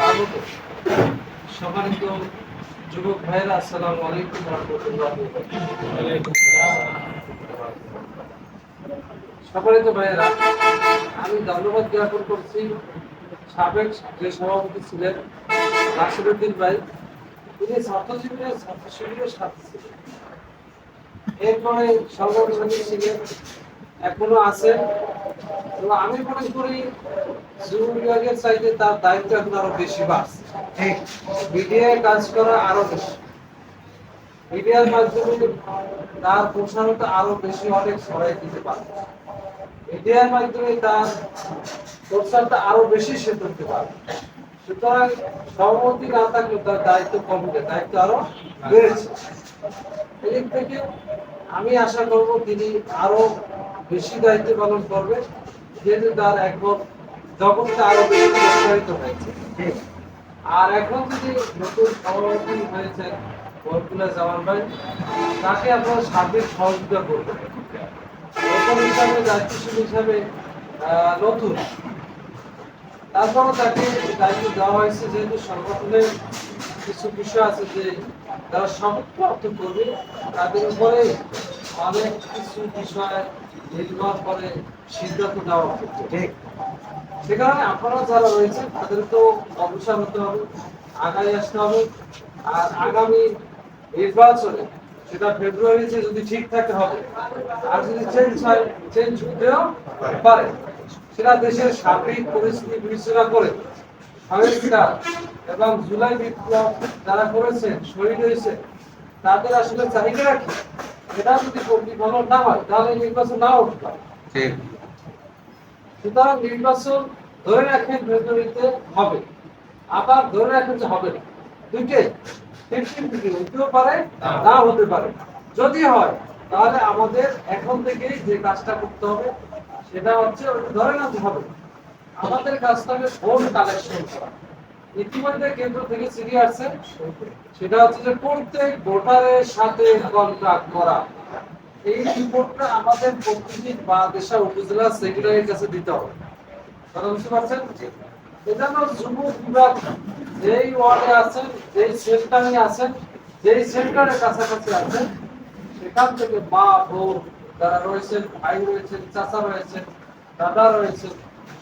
স্বাগত সম্মানিত যুবক ভাইরা আসসালামু আলাইকুম সম্মানিত ভাইয়েরা, আমি ধন্যবাদ জ্ঞাপন করছি সাবেক যে সভাপতি ছিলেন নাসিরুদ্দিন ভাই। তিনি ছাত্র ছাত্র শিবিরের সাথে ছিলেন। এরপরে সর্বসাথী ছিলেন এখনও আছেন তো আমি মনে করি যুব বিভাগের চাইতে তার দায়িত্ব এখন আরও বেশি বাড়ছে। মিডিয়ায় কাজ করা আরও বেশি। মিডিয়ার মাধ্যমে তার প্রসারতা আরও বেশি অনেক ছড়াই দিতে পারে মিডিয়ার মাধ্যমে তার প্রসারটা আরও বেশি সে করতে পারে সুতরাং সভাপতি না থাকলে তার দায়িত্ব কমবে দায়িত্ব আরও বেড়েছে। এদিক থেকে আমি আশা করব তিনি আরও বেশি দায়িত্ব পালন করবে, যেহেতু তার এখন জগৎটা আরও বেশি হয়েছে। আর এখন যদি নতুন সভাপতি হয়েছেন বরকুলা জামান ভাই, তাকে আপনারা সার্বিক সহযোগিতা করবেন। নতুন হিসাবে, দায়িত্বশীল হিসাবে নতুন তারপরও তাকে দায়িত্ব দেওয়া হয়েছে যেহেতু সংগঠনের কিছু বিষয় আছে যে যারা সম্পর্ক করবে তাদের উপরে অনেক কিছু বিষয় নির্ভর করে সিদ্ধান্ত দেওয়া ঠিক। সে কারণে আপনারা যারা রয়েছেন তাদেরকেও অগ্রসর হতে হবে আগায় আসতে হবে। আর আগামী নির্বাচনে সেটা ফেব্রুয়ারিতে যদি ঠিক থাকে হবে আর যদি চেঞ্জ হয় চেঞ্জ হতেও পারে। সেটা দেশের সার্বিক পরিস্থিতি বিবেচনা করে সংস্কার এবং জুলাই বিপ্লব যারা করেছেন শহীদ হয়েছে তাদের আসলে চাহিদা রাখি এটা যদি প্রতিফলন না হয় তাহলে নির্বাচন নাও উঠতে সুতরাং নির্বাচন ধরে রাখেন ফেব্রুয়ারিতে হবে। আবার ধরে রাখেন যে হবে না। দুইটাই ফিফটি ফিফটি হতেও পারে না হতে পারে। যদি হয় তাহলে আমাদের এখন থেকেই যে কাজটা করতে হবে সেটা হচ্ছে, ধরে না হবে আমাদের কাজটা হবে ভোট কালেকশন করা। ইতিমধ্যে কেন্দ্র থেকে চিঠি আসছে। সেটা হচ্ছে যে প্রত্যেক ভোটারের সাথে কন্ট্যাক্ট করা। এই রিপোর্টটা আমাদের প্রতিটি বা দেশা উপজেলা সেক্রেটারির কাছে দিতে হবে। কথা বুঝতে পারছেন? এজন্য যুব বিভাগ। যেই ওয়ার্ডে আছেন, যেই সেন্টারে আছেন, যেই সেন্টারের কাছাকাছি আছেন, সেখান থেকে মা বোন যারা রয়েছেন ভাই রয়েছেন চাচা রয়েছেন দাদা রয়েছেন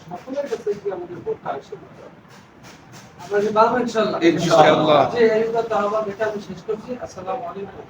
সকলের কাছে কি আমাদের ভোটটা আসে আমরা কি পারব ইনশাল্লাহ? ইনশাআল্লাহ। যে এই কথা আমার এটা আমি শেষ করছি। আসসালামু আলাইকুম।